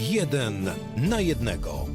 Jeden na jednego.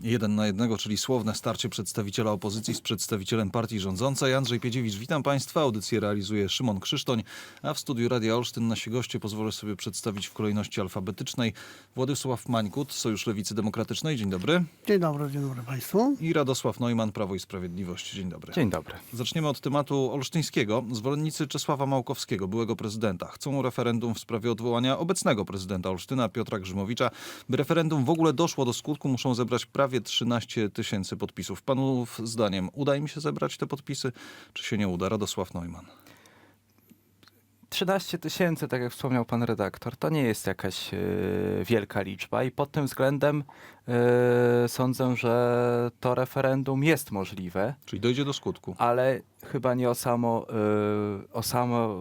Jeden na jednego, czyli słowne starcie przedstawiciela opozycji z przedstawicielem partii rządzącej. Andrzej Piedziewicz, witam Państwa. Audycję realizuje Szymon Krzysztoń, a w studiu Radia Olsztyn nasi goście pozwolę sobie przedstawić w kolejności alfabetycznej. Władysław Mańkut, Sojusz Lewicy Demokratycznej, dzień dobry. Dzień dobry, dzień dobry Państwu. I Radosław Neumann, Prawo i Sprawiedliwość, dzień dobry. Dzień dobry. Zaczniemy od tematu olsztyńskiego. Zwolennicy Czesława Małkowskiego, byłego prezydenta, chcą referendum w sprawie odwołania obecnego prezydenta Olsztyna, Piotra Grzymowicza. By referendum w ogóle doszło do skutku, muszą zebrać prawie 13 tysięcy podpisów. Panów zdaniem uda im się zebrać te podpisy, czy się nie uda? Radosław Neumann. 13 tysięcy, tak jak wspomniał pan redaktor, to nie jest jakaś e, wielka liczba i pod tym względem e, sądzę, że to referendum jest możliwe, Czyli dojdzie do skutku. ale chyba nie o samo, e, o samo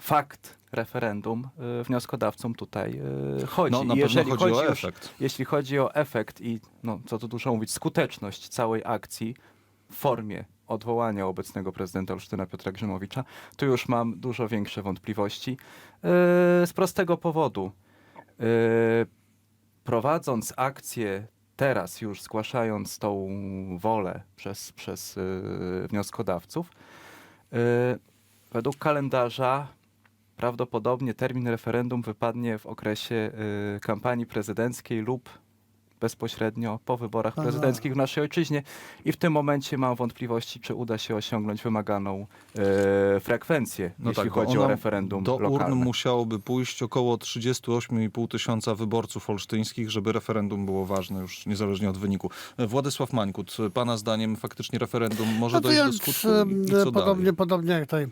fakt referendum e, wnioskodawcom tutaj chodzi. No, na I pewno chodzi o już, efekt. Jeśli chodzi o efekt i, no, co tu dużo mówić, skuteczność całej akcji w formie odwołania obecnego prezydenta Olsztyna Piotra Grzymowicza, tu już mam dużo większe wątpliwości. Yy, z prostego powodu. Yy, prowadząc akcję teraz już, zgłaszając tą wolę przez, przez yy, wnioskodawców, yy, według kalendarza prawdopodobnie termin referendum wypadnie w okresie yy, kampanii prezydenckiej lub bezpośrednio po wyborach Aha. prezydenckich w naszej ojczyźnie i w tym momencie mam wątpliwości, czy uda się osiągnąć wymaganą e, frekwencję, jeśli bo chodzi ona- o referendum Do urn lokalne. musiałoby pójść około 38,5 tysiąca wyborców olsztyńskich, żeby referendum było ważne, już niezależnie od wyniku. Władysław Mańkut, pana zdaniem faktycznie referendum może No to dojść ja, do skutku i, i e, co podobnie, dalej? podobnie jak tutaj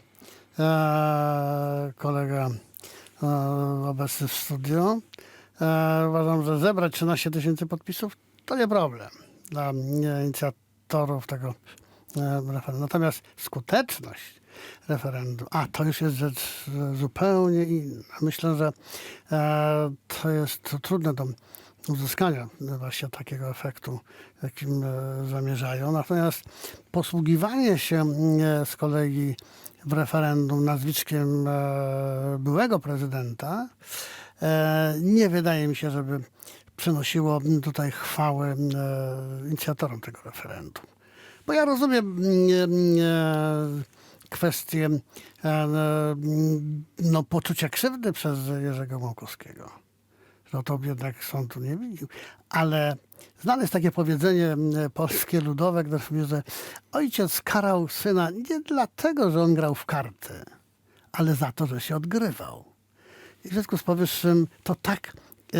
kolega e, obecny w studio. E, uważam, że zebrać 13 tysięcy podpisów to nie problem dla inicjatorów tego referendum. Natomiast skuteczność referendum, a to już jest rzecz e, zupełnie inna. Myślę, że to jest trudne do uzyskania właśnie takiego efektu, jakim e, zamierzają. Natomiast posługiwanie się e, z kolei w referendum nazwiskiem e, byłego prezydenta e, nie wydaje mi się, żeby przynosiło tutaj chwałę e, inicjatorom tego referendum. Bo ja rozumiem mm, e, kwestię mm, no, poczucia krzywdy przez Jerzego Małkowskiego. No to jednak sądu nie winił. Ale znane jest takie powiedzenie m, polskie ludowe, które mówi, że ojciec karał syna nie dlatego, że on grał w karty, ale za to, że się odgrywał. I w związku z powyższym to tak e,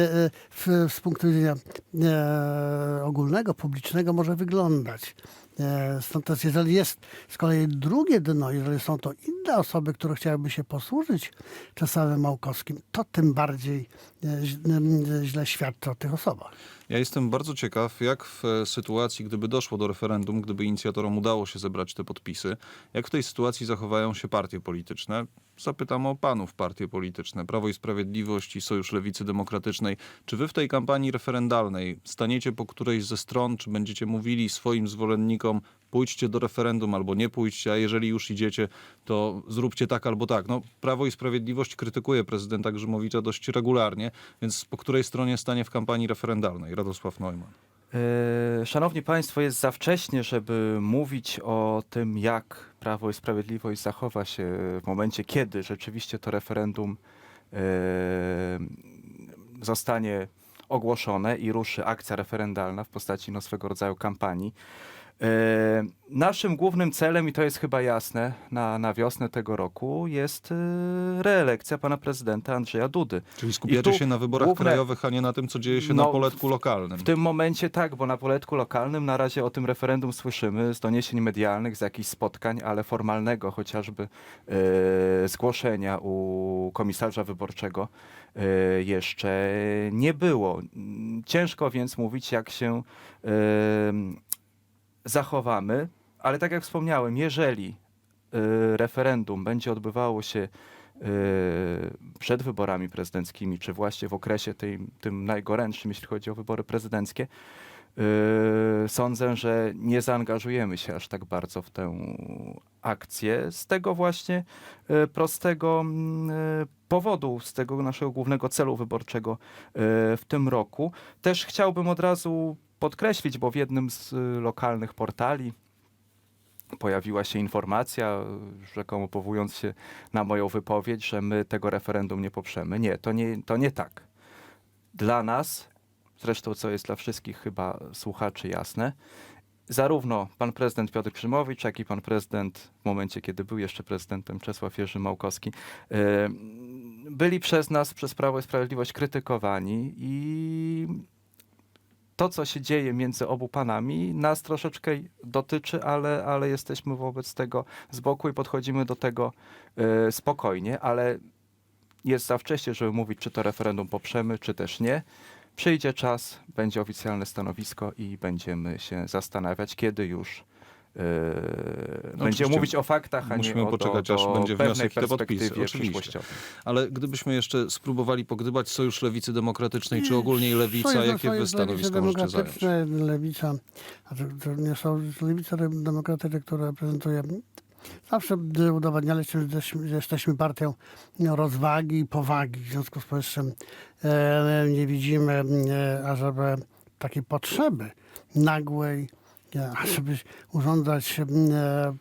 e, z punktu widzenia e, ogólnego, publicznego może wyglądać. E, Stąd też, jeżeli jest z kolei drugie dno, jeżeli są to inne osoby, które chciałyby się posłużyć Czesławem Małkowskim, to tym bardziej e, źle- źle świadczy o tych osobach. Ja jestem bardzo ciekaw, jak w e, sytuacji, gdyby doszło do referendum, gdyby inicjatorom udało się zebrać te podpisy, jak w tej sytuacji zachowają się partie polityczne. Zapytam o panów partie polityczne, Prawo i Sprawiedliwość i Sojusz Lewicy Demokratycznej. Czy wy w tej kampanii referendalnej staniecie po którejś ze stron, czy będziecie mówili swoim zwolennikom, pójdźcie do referendum albo nie pójdźcie, a jeżeli już idziecie, to zróbcie tak albo tak. No, Prawo i Sprawiedliwość krytykuje prezydenta Grzymowicza dość regularnie, więc po której stronie stanie w kampanii referendalnej? Radosław Neumann. E, Szanowni Państwo, jest za wcześnie, żeby mówić o tym, jak Prawo i Sprawiedliwość zachowa się w momencie, kiedy rzeczywiście to referendum e, zostanie ogłoszone i ruszy akcja referendalna w postaci no, swego rodzaju kampanii. E, Naszym głównym celem, i to jest chyba jasne, na, na wiosnę tego roku jest e, reelekcja pana prezydenta Andrzeja Dudy. Czyli skupiacie się na wyborach główne- krajowych, a nie na tym, co dzieje się No, na poletku lokalnym. W tym momencie tak, bo na poletku lokalnym na razie o tym referendum słyszymy z doniesień medialnych, z jakichś spotkań, ale formalnego chociażby e, zgłoszenia u komisarza wyborczego e, jeszcze nie było. Ciężko więc mówić, jak się e, zachowamy, ale tak jak wspomniałem, jeżeli e, referendum będzie odbywało się e, przed wyborami prezydenckimi, czy właśnie w okresie tej, tym najgorętszym, jeśli chodzi o wybory prezydenckie, Yy, Sądzę, że nie zaangażujemy się aż tak bardzo w tę akcję z tego właśnie yy, prostego yy, powodu, z tego naszego głównego celu wyborczego yy, w tym roku. Też chciałbym od razu podkreślić, bo w jednym z y, lokalnych portali pojawiła się informacja, rzekomo powołując się na moją wypowiedź, że my tego referendum nie poprzemy. Nie, to nie, to nie tak. Dla nas, zresztą co jest dla wszystkich chyba słuchaczy jasne, zarówno pan prezydent Piotr Krzymowicz, jak i pan prezydent w momencie, kiedy był jeszcze prezydentem Czesław Jerzy Małkowski, y, byli przez nas, przez Prawo i Sprawiedliwość krytykowani i to, co się dzieje między obu panami, nas troszeczkę dotyczy, ale, ale jesteśmy wobec tego z boku i podchodzimy do tego e, spokojnie, ale jest za wcześnie, żeby mówić, czy to referendum poprzemy, czy też nie. Przyjdzie czas, będzie oficjalne stanowisko i będziemy się zastanawiać, kiedy już e, będziemy oczywiście mówić o faktach, a nie musimy o poczekać, do, aż będzie wniosek i te podpisy, oczywiście. Ale gdybyśmy jeszcze spróbowali pogdybać Sojusz Lewicy Demokratycznej, czy ogólnie Lewica, Sojusz- jakie wy Sojusz stanowisko Lewicy możecie zająć? Lewica, znaczy, to nie są Lewica Demokratyczna, która reprezentuje Zawsze gdy udowadnialiśmy, że jesteśmy- partią no, rozwagi i powagi. W związku z powyższym e, nie widzimy, e, ażeby takiej potrzeby nagłej, ażeby urządzać e,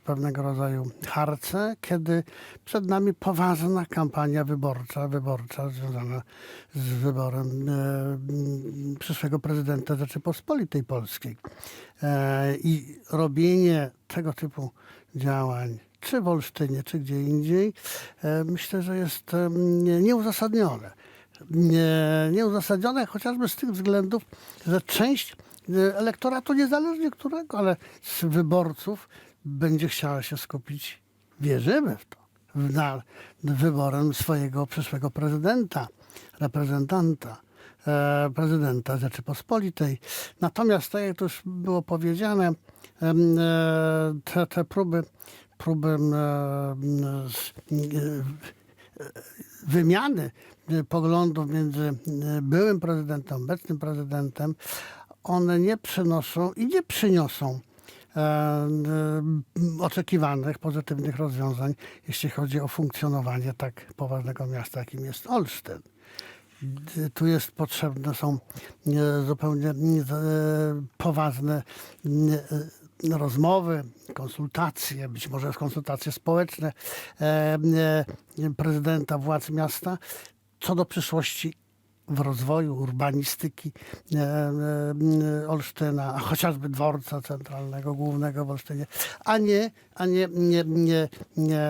pewnego rodzaju harce, kiedy przed nami poważna kampania wyborcza, wyborcza związana z wyborem e, m, przyszłego prezydenta Rzeczypospolitej Polskiej. E, I robienie tego typu działań, czy w Olsztynie, czy gdzie indziej, myślę, że jest nie- nieuzasadnione. Nie, nieuzasadnione chociażby z tych względów, że część elektoratu, niezależnie którego, ale z wyborców będzie chciała się skupić, wierzymy w to, na wyborem swojego przyszłego prezydenta, reprezentanta e, prezydenta Rzeczypospolitej. Natomiast, tak jak to już było powiedziane, e, te, te próby, próby e, wymiany poglądów między byłym prezydentem, obecnym prezydentem, one nie przynoszą i nie przyniosą e, oczekiwanych pozytywnych rozwiązań, jeśli chodzi o funkcjonowanie tak poważnego miasta, jakim jest Olsztyn. Tu jest potrzebne są e, zupełnie e, poważne rozmowy, konsultacje, być może konsultacje społeczne prezydenta władz miasta co do przyszłości w rozwoju urbanistyki e, e, Olsztyna, a chociażby dworca centralnego, głównego w Olsztynie, a nie, a nie, nie, nie, nie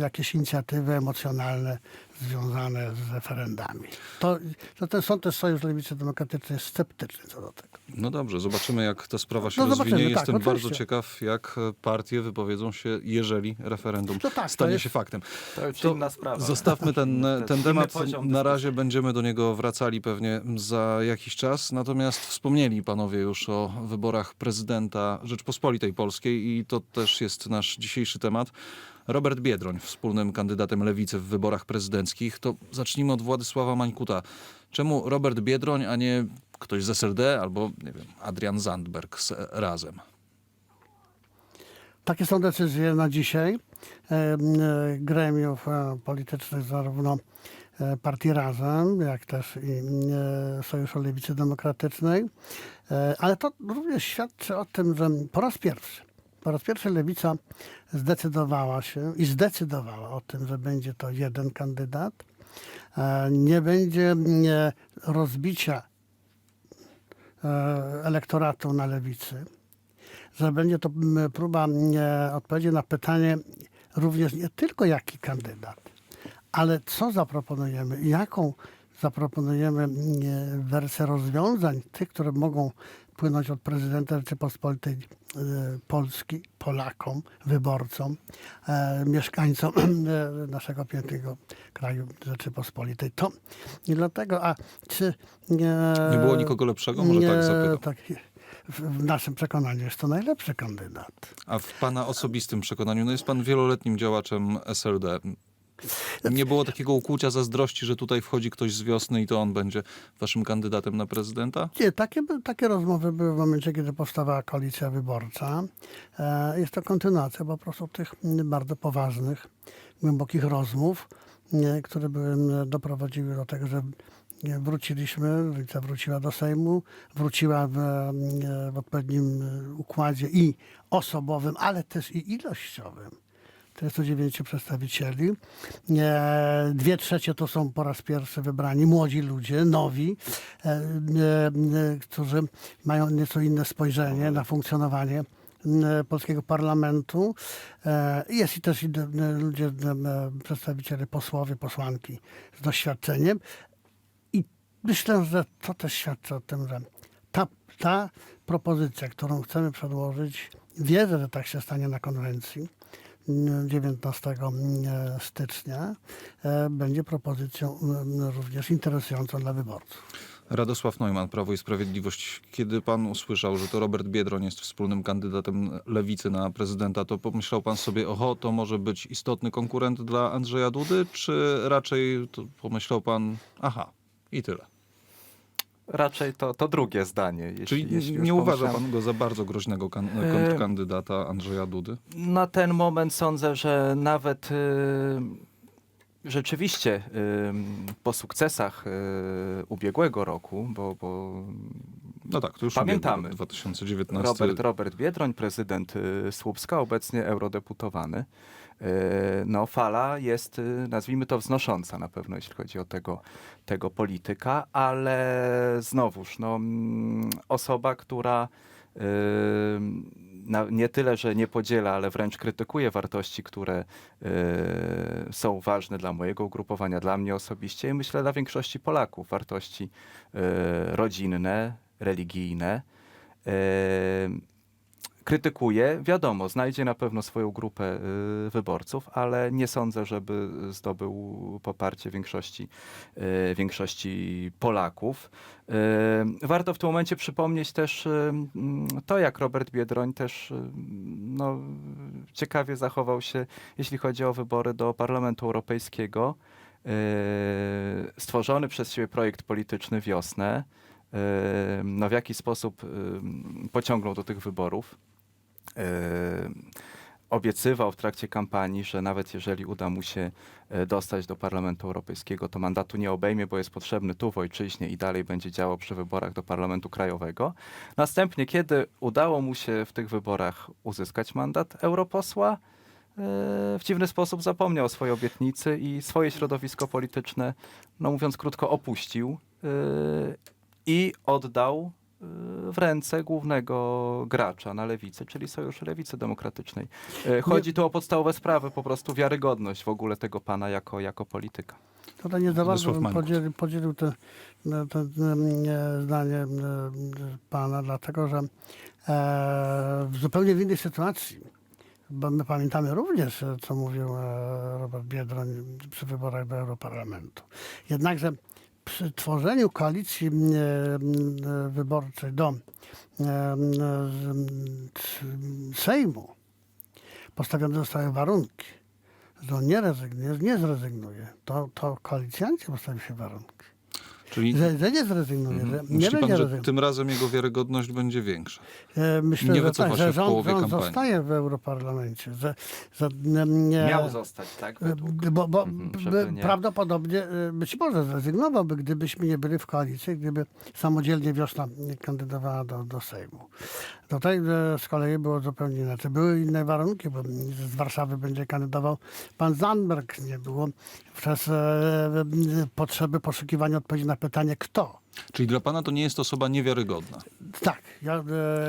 jakieś inicjatywy emocjonalne związane z referendami. To, to ten sąd też Sojusz Lewicy Demokratycznej jest sceptyczny co do tego. No dobrze, zobaczymy jak ta sprawa się No rozwinie. tak, Jestem oczywiście. bardzo ciekaw, jak partie wypowiedzą się, jeżeli referendum No tak, to stanie jest- się faktem. To już To inna sprawa. Zostawmy ten, ten temat. Na razie będziemy do niego wracali pewnie za jakiś czas. Natomiast wspomnieli panowie już o wyborach prezydenta Rzeczpospolitej Polskiej i to też jest nasz dzisiejszy temat. Robert Biedroń, wspólnym kandydatem lewicy w wyborach prezydenckich. To zacznijmy od Władysława Mańkuta. Czemu Robert Biedroń, a nie ktoś z SLD albo nie wiem, Adrian Zandberg z Razem? Takie są decyzje na dzisiaj e, e, gremiów e, politycznych zarówno partii Razem, jak też i Sojuszu Lewicy Demokratycznej. Ale to również świadczy o tym, że po raz pierwszy, po raz pierwszy Lewica zdecydowała się i zdecydowała o tym, że będzie to jeden kandydat. E, Nie będzie rozbicia e, elektoratu na lewicy że będzie to próba e, odpowiedzi na pytanie również nie tylko jaki kandydat, ale co zaproponujemy, jaką zaproponujemy wersję rozwiązań, tych, które mogą płynąć od prezydenta Rzeczypospolitej e, Polski, Polakom, wyborcom, e, mieszkańcom e, naszego pięknego kraju Rzeczypospolitej. To i dlatego, a czy... Nie było nikogo lepszego? Może tak zapytam. tak, w naszym przekonaniu jest to najlepszy kandydat. A w pana osobistym przekonaniu, no jest pan wieloletnim działaczem SLD. Nie było takiego ukłucia zazdrości, że tutaj wchodzi ktoś z wiosny i to on będzie waszym kandydatem na prezydenta? Nie, takie, takie rozmowy były w momencie, kiedy powstawała koalicja wyborcza. E, Jest to kontynuacja po prostu tych bardzo poważnych, głębokich rozmów, które były, doprowadziły do tego, że wróciliśmy, Lewica wróciła do Sejmu, wróciła w, w odpowiednim układzie i osobowym, ale też i ilościowym. 49 przedstawicieli. E, Dwie trzecie to są po raz pierwszy wybrani młodzi ludzie, nowi, e, e, którzy mają nieco inne spojrzenie na funkcjonowanie polskiego parlamentu. Jest i też ludzie, przedstawiciele posłowie, posłanki z doświadczeniem. I myślę, że to też świadczy o tym, że ta, ta propozycja, którą chcemy przedłożyć, wierzę, że tak się stanie na konwencji 19 stycznia, e, będzie propozycją m, również interesującą dla wyborców. Radosław Neumann, Prawo i Sprawiedliwość. Kiedy pan usłyszał, że to Robert Biedroń jest wspólnym kandydatem lewicy na prezydenta, to pomyślał pan sobie, oho, to może być istotny konkurent dla Andrzeja Dudy, czy raczej pomyślał pan, aha, i tyle. Raczej to, to drugie zdanie. Jeśli, Czyli jeśli nie uważa pomyślałem. pan go za bardzo groźnego kan- E, kontrkandydata Andrzeja Dudy? Na ten moment sądzę, że nawet y, rzeczywiście y, po sukcesach y, ubiegłego roku, bo, bo No tak, to już Pamiętamy. ubiegły rok 2019. Robert, Robert Biedroń, prezydent Słupska, obecnie eurodeputowany. Y, No, fala jest, y, nazwijmy to, wznosząca na pewno, jeśli chodzi o tego, tego polityka, ale znowuż, no, mm, osoba, która y, nie tyle, że nie podziela, ale wręcz krytykuje wartości, które y, są ważne dla mojego ugrupowania, dla mnie osobiście i myślę dla większości Polaków. Wartości rodzinne, religijne. Krytykuje, wiadomo, znajdzie na pewno swoją grupę y, wyborców, ale nie sądzę, żeby zdobył poparcie większości, y, większości Polaków. Y, Warto w tym momencie przypomnieć też mm, to, jak Robert Biedroń też no, ciekawie zachował się, jeśli chodzi o wybory do Parlamentu Europejskiego. Stworzony przez siebie projekt polityczny Wiosnę, no, w jaki sposób pociągnął do tych wyborów. Y, Obiecywał w trakcie kampanii, że nawet jeżeli uda mu się e, dostać do Parlamentu Europejskiego, to mandatu nie obejmie, bo jest potrzebny tu w ojczyźnie i dalej będzie działał przy wyborach do Parlamentu Krajowego. Następnie, kiedy udało mu się w tych wyborach uzyskać mandat europosła, e, w dziwny sposób zapomniał o swojej obietnicy i swoje środowisko polityczne, no mówiąc krótko, opuścił e, i oddał e, w ręce głównego gracza na lewicy, czyli Sojuszu Lewicy Demokratycznej. E, Chodzi tu o podstawowe sprawy, po prostu wiarygodność w ogóle tego pana jako, jako polityka. Tutaj nie za bardzo bym podzielił, podzielił te, te, te e, zdanie e, pana, dlatego że e, w zupełnie w innej sytuacji, bo my pamiętamy również, e, co mówił Robert Biedroń przy wyborach do Europarlamentu. Jednakże przy tworzeniu koalicji e, e, wyborczej do e, e, Sejmu postawione zostały warunki, że on nie rezygnuje, nie zrezygnuje. To, to koalicjanci postawią się warunki. Czyli Że, że nie zrezygnuje, że mhm. nie myśli będzie pan, że rezygnował. tym razem jego wiarygodność będzie większa? E, Myślę, nie że, wycofa tak, się że w rząd, połowie rząd kampanii. zostaje w Europarlamencie. Że, że, nie, Miał zostać, tak? Według. Bo, bo Mhm, b- żeby nie- prawdopodobnie e, być może zrezygnowałby, gdybyśmy nie byli w koalicji, gdyby samodzielnie wiosna nie kandydowała do, do Sejmu. Tutaj e, z kolei było zupełnie inaczej. Były inne warunki, bo z Warszawy będzie kandydował pan Zandberg. Nie było przez e, potrzeby poszukiwania odpowiedzi na pytanie kto. Czyli dla pana to nie jest osoba niewiarygodna. Tak, ja,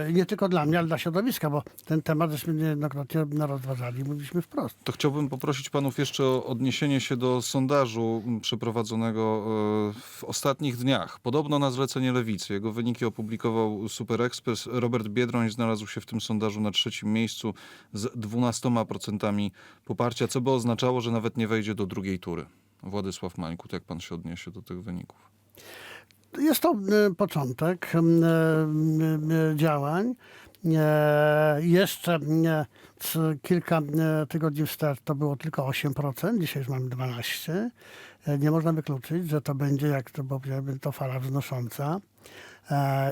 e, nie tylko dla mnie, ale dla środowiska, bo ten temat żeśmy niejednokrotnie rozważali i mówiliśmy wprost. To chciałbym poprosić panów jeszcze o odniesienie się do sondażu przeprowadzonego e, w ostatnich dniach. Podobno na zlecenie Lewicy. Jego wyniki opublikował Super Express. Robert Biedroń znalazł się w tym sondażu na trzecim miejscu z 12% poparcia, co by oznaczało, że nawet nie wejdzie do drugiej tury. Władysław Mańkut, jak pan się odniesie do tych wyników? Jest to e, początek e, e, działań. Jeszcze kilka tygodni wstecz to było tylko 8%, dzisiaj już mamy 12%. E, nie można wykluczyć, że to będzie, jak to powiedziałbym, to fala wznosząca.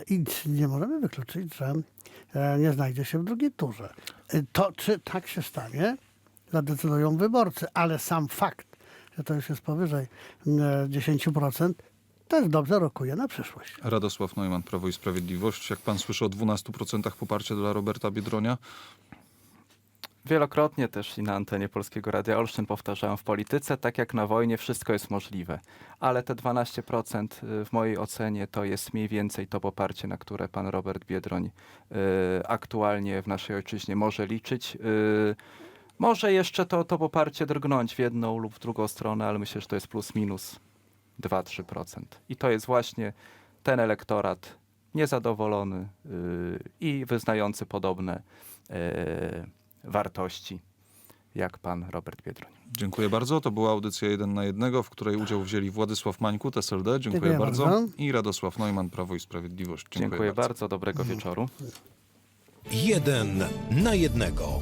I nie możemy wykluczyć, że nie znajdzie się w drugiej turze. To, czy tak się stanie, zadecydują wyborcy, ale sam fakt, że to już jest powyżej e, 10%, też dobrze rokuje na przyszłość. Radosław Neumann, Prawo i Sprawiedliwość. Jak pan słyszy o 12% poparcia dla Roberta Biedronia? Wielokrotnie też i na antenie Polskiego Radia Olsztyn powtarzałem w polityce, tak jak na wojnie, wszystko jest możliwe. Ale te 12% y, w mojej ocenie to jest mniej więcej to poparcie, na które pan Robert Biedroń y, aktualnie w naszej ojczyźnie może liczyć. Y, może jeszcze to, to poparcie drgnąć w jedną lub w drugą stronę, ale myślę, że to jest plus minus 2-3%. I to jest właśnie ten elektorat niezadowolony y, i wyznający podobne y, wartości jak pan Robert Biedroń. Dziękuję bardzo. To była audycja 1 na 1, w której udział wzięli Władysław Mańkut, SLD. Dziękuję, Dziękuję bardzo. bardzo. I Radosław Neumann, Prawo i Sprawiedliwość. Dziękuję, Dziękuję bardzo, dobrego wieczoru. Jeden na jednego.